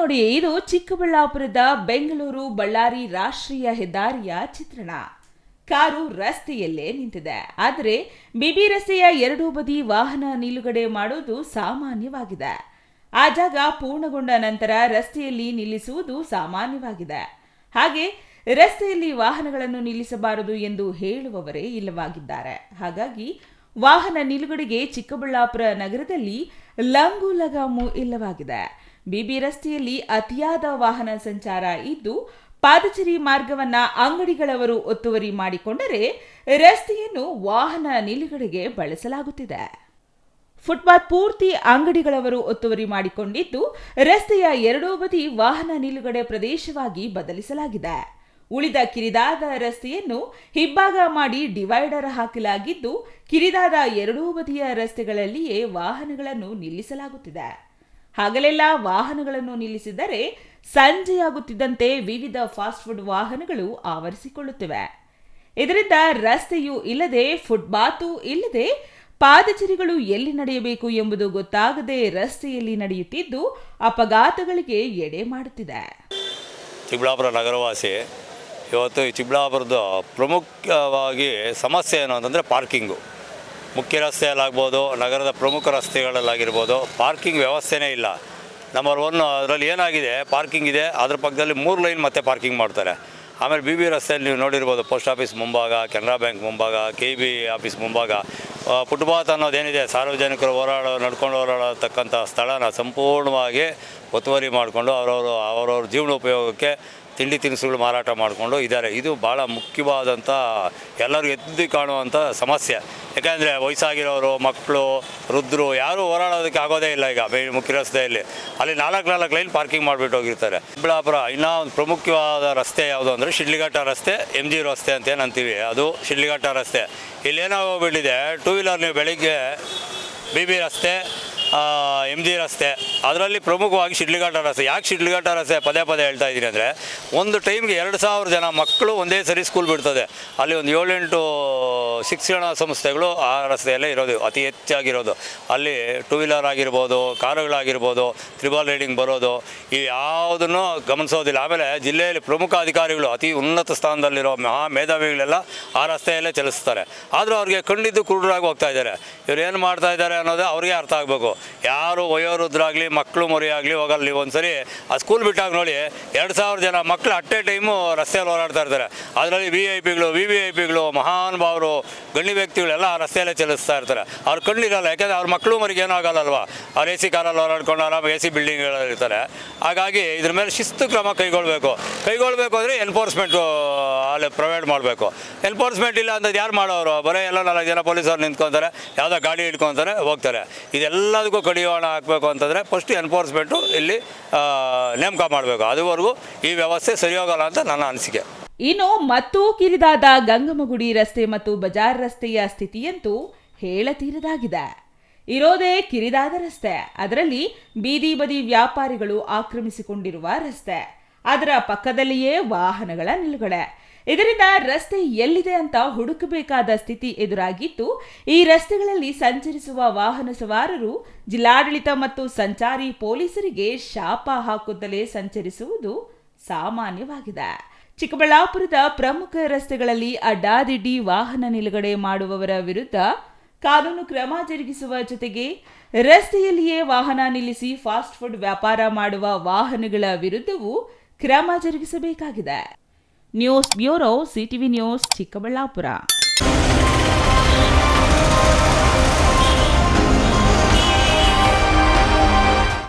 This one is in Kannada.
ನೋಡಿ, ಇದು ಚಿಕ್ಕಬಳ್ಳಾಪುರದ ಬೆಂಗಳೂರು ಬಳ್ಳಾರಿ ರಾಷ್ಟ್ರೀಯ ಹೆದ್ದಾರಿಯ ಚಿತ್ರಣ. ಕಾರು ರಸ್ತೆಯಲ್ಲೇ ನಿಂತಿದೆ. ಆದರೆ ಬಿಬಿ ರಸ್ತೆಯ ಎರಡೂ ಬದಿ ವಾಹನ ನಿಲುಗಡೆ ಮಾಡುವುದು ಸಾಮಾನ್ಯವಾಗಿದೆ. ಆ ಜಾಗ ಪೂರ್ಣಗೊಂಡ ನಂತರ ರಸ್ತೆಯಲ್ಲಿ ನಿಲ್ಲಿಸುವುದು ಸಾಮಾನ್ಯವಾಗಿದೆ. ಹಾಗೆ ರಸ್ತೆಯಲ್ಲಿ ವಾಹನಗಳನ್ನು ನಿಲ್ಲಿಸಬಾರದು ಎಂದು ಹೇಳುವವರೇ ಇಲ್ಲವಾಗಿದ್ದಾರೆ. ಹಾಗಾಗಿ ವಾಹನ ನಿಲುಗಡೆಗೆ ಚಿಕ್ಕಬಳ್ಳಾಪುರ ನಗರದಲ್ಲಿ ಲಂಗು ಲಗಾಮು ಇಲ್ಲವಾಗಿದೆ. ಬಿಬಿ ರಸ್ತೆಯಲ್ಲಿ ಅತಿಯಾದ ವಾಹನ ಸಂಚಾರ ಇದ್ದು, ಪಾದಚರಿ ಮಾರ್ಗವನ್ನ ಅಂಗಡಿಗಳವರು ಒತ್ತುವರಿ ಮಾಡಿಕೊಂಡರೆ ರಸ್ತೆಯನ್ನು ವಾಹನ ನಿಲುಗಡೆಗೆ ಬಳಸಲಾಗುತ್ತಿದೆ. ಫುಟ್ಪಾತ್ ಪೂರ್ತಿ ಅಂಗಡಿಗಳವರು ಒತ್ತುವರಿ ಮಾಡಿಕೊಂಡಿದ್ದು, ರಸ್ತೆಯ ಎರಡೂ ಬದಿ ವಾಹನ ನಿಲುಗಡೆ ಪ್ರದೇಶವಾಗಿ ಬದಲಿಸಲಾಗಿದೆ. ಉಳಿದ ಕಿರಿದಾದ ರಸ್ತೆಯನ್ನು ಹಿಬ್ಬಾಗ ಮಾಡಿ ಡಿವೈಡರ್ ಹಾಕಲಾಗಿದ್ದು, ಕಿರಿದಾದ ಎರಡೂ ಬದಿಯ ರಸ್ತೆಗಳಲ್ಲಿಯೇ ವಾಹನಗಳನ್ನು ನಿಲ್ಲಿಸಲಾಗುತ್ತಿದೆ. ಹಗಲೆಲ್ಲ ವಾಹನಗಳನ್ನು ನಿಲ್ಲಿಸಿದರೆ ಸಂಜೆಯಾಗುತ್ತಿದ್ದಂತೆ ವಿವಿಧ ಫಾಸ್ಟ್ ಫುಡ್ ವಾಹನಗಳು ಆವರಿಸಿಕೊಳ್ಳುತ್ತಿವೆ. ಇದರಿಂದ ರಸ್ತೆಯೂ ಇಲ್ಲದೆ ಫುಟ್ಬಾತು ಇಲ್ಲದೆ ಪಾದಚರಿಗಳು ಎಲ್ಲಿ ನಡೆಯಬೇಕು ಎಂಬುದು ಗೊತ್ತಾಗದೆ ರಸ್ತೆಯಲ್ಲಿ ನಡೆಯುತ್ತಿದ್ದು ಅಪಘಾತಗಳಿಗೆ ಎಡೆ ಮಾಡುತ್ತಿದೆ. ಚಿಕ್ಕಬಳ್ಳಾಪುರ ನಗರವಾಸಿ, ಇವತ್ತು ಈ ಚಿಕ್ಕಬಳ್ಳಾಪುರದ ಪ್ರಮುಖವಾಗಿ ಸಮಸ್ಯೆ ಏನು ಅಂತಂದರೆ ಪಾರ್ಕಿಂಗು. ಮುಖ್ಯ ರಸ್ತೆಯಲ್ಲಾಗ್ಬೋದು, ನಗರದ ಪ್ರಮುಖ ರಸ್ತೆಗಳಲ್ಲಾಗಿರ್ಬೋದು ಪಾರ್ಕಿಂಗ್ ವ್ಯವಸ್ಥೆನೇ ಇಲ್ಲ. ನಂಬರ್ ಒನ್ ಅದರಲ್ಲಿ ಏನಾಗಿದೆ? ಪಾರ್ಕಿಂಗ್ ಇದೆ, ಅದ್ರ ಪಕ್ಕದಲ್ಲಿ ಮೂರು ಲೈನ್ ಮತ್ತೆ ಪಾರ್ಕಿಂಗ್ ಮಾಡ್ತಾರೆ. ಆಮೇಲೆ ಬಿ ಬಿ ರಸ್ತೆಯಲ್ಲಿ ನೀವು ನೋಡಿರ್ಬೋದು ಪೋಸ್ಟ್ ಆಫೀಸ್ ಮುಂಭಾಗ, ಕೆನರಾ ಬ್ಯಾಂಕ್ ಮುಂಭಾಗ ಕೆ ಬಿ ಆಫೀಸ್ ಮುಂಭಾಗ. ಫುಟ್ಪಾತ್ ಅನ್ನೋದೇನಿದೆ? ಸಾರ್ವಜನಿಕರು ಹೋರಾಡೋ, ನಡ್ಕೊಂಡು ಹೋರಾಡತಕ್ಕಂಥ ಸ್ಥಳನ ಸಂಪೂರ್ಣವಾಗಿ ಒತ್ತುವರಿ ಮಾಡಿಕೊಂಡು ಅವರವರು, ಅವರವ್ರ ಜೀವನ ಉಪಯೋಗಕ್ಕೆ ತಿಂಡಿ ತಿನಿಸುಗಳು ಮಾರಾಟ ಮಾಡಿಕೊಂಡು ಇದ್ದಾರೆ. ಇದು ಭಾಳ ಮುಖ್ಯವಾದಂಥ ಎಲ್ಲರಿಗೂ ಎದ್ದು ಕಾಣುವಂಥ ಸಮಸ್ಯೆ. ಯಾಕೆಂದರೆ ವಯಸ್ಸಾಗಿರೋರು, ಮಕ್ಕಳು, ವೃದ್ಧರು ಯಾರೂ ಹೋರಾಡೋದಕ್ಕೆ ಆಗೋದೇ ಇಲ್ಲ ಈಗ ಮೇ ಮುಖ್ಯ ರಸ್ತೆಯಲ್ಲಿ. ಅಲ್ಲಿ ನಾಲ್ಕು ನಾಲ್ಕು ಲೈನ್ ಪಾರ್ಕಿಂಗ್ ಮಾಡಿಬಿಟ್ಟು ಹೋಗಿರ್ತಾರೆ. ಚಿಕ್ಕಬಳ್ಳಾಪುರ ಇನ್ನೂ ಒಂದು ಪ್ರಮುಖವಾದ ರಸ್ತೆ ಯಾವುದು ಅಂದರೆ ಶಿಡ್ಲಿಘಟ್ಟ ರಸ್ತೆ ಎಂ ಜಿ ರಸ್ತೆ ಅಂತ ಏನು ಅಂತೀವಿ ಅದು ಶಿಡ್ಲಿಘಟ್ಟ ರಸ್ತೆ. ಇಲ್ಲಿ ಏನಾಗೋಗ್ಬಿಟ್ಟಿದೆ ಟೂ ವೀಲರ್ ನೀವು ಬೆಳಿಗ್ಗೆ ಬಿ ಬಿ ರಸ್ತೆ ಎಂ ಜಿ ರಸ್ತೆ. ಅದರಲ್ಲಿ ಪ್ರಮುಖವಾಗಿ ಶಿಡ್ಲಿಘಾಟ ರಸ್ತೆ. ಯಾಕೆ ಶಿಡ್ಲಿಘಾಟ ರಸ್ತೆ ಪದೇ ಪದೇ ಹೇಳ್ತಾ ಇದ್ದೀನಿ ಅಂದರೆ, ಒಂದು ಟೈಮ್ಗೆ ಎರಡು ಸಾವಿರ ಜನ ಮಕ್ಕಳು ಒಂದೇ ಸರಿ ಸ್ಕೂಲ್ ಬಿಡ್ತದೆ. ಅಲ್ಲಿ ಒಂದು ಏಳೆಂಟು ಶಿಕ್ಷಣ ಸಂಸ್ಥೆಗಳು ಆ ರಸ್ತೆಯಲ್ಲೇ ಇರೋದು, ಅತಿ ಹೆಚ್ಚಾಗಿರೋದು. ಅಲ್ಲಿ ಟೂ ವೀಲರ್ ಆಗಿರ್ಬೋದು, ಕಾರುಗಳಾಗಿರ್ಬೋದು, ತ್ರಿಬಲ್ ರೈಡಿಂಗ್ ಬರೋದು ಇವು ಯಾವುದನ್ನು ಗಮನಿಸೋದಿಲ್ಲ. ಆಮೇಲೆ ಜಿಲ್ಲೆಯಲ್ಲಿ ಪ್ರಮುಖ ಅಧಿಕಾರಿಗಳು ಅತಿ ಉನ್ನತ ಸ್ಥಾನದಲ್ಲಿರೋ ಮಹಾ ಮೇಧಾವಿಗಳೆಲ್ಲ ಆ ರಸ್ತೆಯಲ್ಲೇ ಚಲಿಸ್ತಾರೆ. ಆದರೂ ಅವ್ರಿಗೆ ಕಂಡಿದ್ದು ಕುರುಡರಾಗಿ ಹೋಗ್ತಾ ಇದ್ದಾರೆ. ಇವ್ರು ಏನು ಮಾಡ್ತಾ ಇದ್ದಾರೆ ಅನ್ನೋದು ಅವ್ರಿಗೆ ಅರ್ಥ ಆಗಬೇಕು. ಯಾರು ವಯೋವೃದ್ಧರಾಗಲಿ, ಮಕ್ಕಳು ಮರಿಯಾಗಲಿ, ಹೋಗಲ್ಲ. ಒಂದ್ಸರಿ ಆ ಸ್ಕೂಲ್ ಬಿಟ್ಟಾಗ ನೋಡಿ, ಎರಡು ಸಾವಿರ ಜನ ಮಕ್ಕಳು ಎ ಟೈಮು ರಸ್ತೆಯಲ್ಲಿ ಓಡಾಡ್ತಾ ಇರ್ತಾರೆ. ಅದರಲ್ಲಿ ವಿ ಐ ಪಿಗಳು ವಿ ವಿ ಐ ಪಿಗಳು ಮಹಾನುಭಾವರು ಗಣ್ಯ ವ್ಯಕ್ತಿಗಳೆಲ್ಲ ರಸ್ತೆಯಲ್ಲೇ ಚಲಿಸ್ತಾ ಇರ್ತಾರೆ. ಅವ್ರು ಕಣ್ಣಿರಲ್ಲ ಯಾಕೆಂದರೆ ಅವ್ರ ಮಕ್ಕಳು ಮರಿಗೆ ಏನೂ ಅವ್ರು ಎ ಸಿ ಕಾರಲ್ಲಿ ಓಡಾಡ್ಕೊಂಡು ಆರಾಮ ಎ ಸಿ ಬಿಲ್ಡಿಂಗ್ಗಳಲ್ಲಿರ್ತಾರೆ ಹಾಗಾಗಿ ಇದ್ರ ಮೇಲೆ ಶಿಸ್ತು ಕ್ರಮ ಕೈಗೊಳ್ಳಬೇಕು ಕೈಗೊಳ್ಳಬೇಕು ಅಂದರೆ ಎನ್ಫೋರ್ಸ್ಮೆಂಟು ಅಲ್ಲಿ ಪ್ರೊವೈಡ್ ಮಾಡಬೇಕು. ಎನ್ಫೋರ್ಸ್ಮೆಂಟ್ ಇಲ್ಲ ಅಂದದ್ದು ಯಾರು ಮಾಡೋರು? ಬರೀ ಎಲ್ಲ ನಾಲ್ಕು ಜನ ಪೊಲೀಸರು ನಿಂತ್ಕೊತಾರೆ, ಯಾವುದೋ ಗಾಡಿ ಹಿಡ್ಕೊತಾರೆ, ಹೋಗ್ತಾರೆ. ಇದೆಲ್ಲದಕ್ಕೂ ಕಡಿವಾಣ ಹಾಕಬೇಕು ಅಂತಂದರೆ ಫಸ್ಟ್ ಎನ್ಫೋರ್ಸ್ಮೆಂಟು ಇಲ್ಲಿ ನೇಮಕ ಮಾಡಬೇಕು. ಅದುವರೆಗೂ ಈ ವ್ಯವಸ್ಥೆ ಸರಿ ಹೋಗಲ್ಲ ಅಂತ ನನ್ನ ಅನಿಸಿಕೆ. ಇನ್ನು ಮತ್ತೂ ಕಿರಿದಾದ ಗಂಗಮಗುಡಿ ರಸ್ತೆ ಮತ್ತು ಬಜಾರ್ ರಸ್ತೆಯ ಸ್ಥಿತಿಯಂತೂ ಹೇಳತೀರದಾಗಿದೆ. ಇರೋದೇ ಕಿರಿದಾದ ರಸ್ತೆ. ಅದರಲ್ಲಿ ಬೀದಿ ಬದಿ ವ್ಯಾಪಾರಿಗಳು ಆಕ್ರಮಿಸಿಕೊಂಡಿರುವ ರಸ್ತೆ. ಅದರ ಪಕ್ಕದಲ್ಲಿಯೇ ವಾಹನಗಳ ನಿಲುಗಡೆ. ಇದರಿಂದ ರಸ್ತೆ ಎಲ್ಲಿದೆ ಅಂತ ಹುಡುಕಬೇಕಾದ ಸ್ಥಿತಿ ಎದುರಾಗಿದ್ದು, ಈ ರಸ್ತೆಗಳಲ್ಲಿ ಸಂಚರಿಸುವ ವಾಹನ ಸವಾರರು ಜಿಲ್ಲಾಡಳಿತ ಮತ್ತು ಸಂಚಾರಿ ಪೊಲೀಸರಿಗೆ ಶಾಪ ಹಾಕುತ್ತಲೇ ಸಂಚರಿಸುವುದು ಸಾಮಾನ್ಯವಾಗಿದೆ. ಚಿಕ್ಕಬಳ್ಳಾಪುರದ ಪ್ರಮುಖ ರಸ್ತೆಗಳಲ್ಲಿ ಅಡ್ಡಾದಿಡ್ಡಿ ವಾಹನ ನಿಲುಗಡೆ ಮಾಡುವವರ ವಿರುದ್ಧ ಕಾನೂನು ಕ್ರಮ ಜರುಗಿಸುವ ಜೊತೆಗೆ ರಸ್ತೆಯಲ್ಲಿಯೇ ವಾಹನ ನಿಲ್ಲಿಸಿ ಫಾಸ್ಟ್ ಫುಡ್ ವ್ಯಾಪಾರ ಮಾಡುವ ವಾಹನಗಳ ವಿರುದ್ಧವೂ ಕ್ರಮ ಜರುಗಿಸಬೇಕಾಗಿದೆ. News bureau CTV news Chikkaballapur.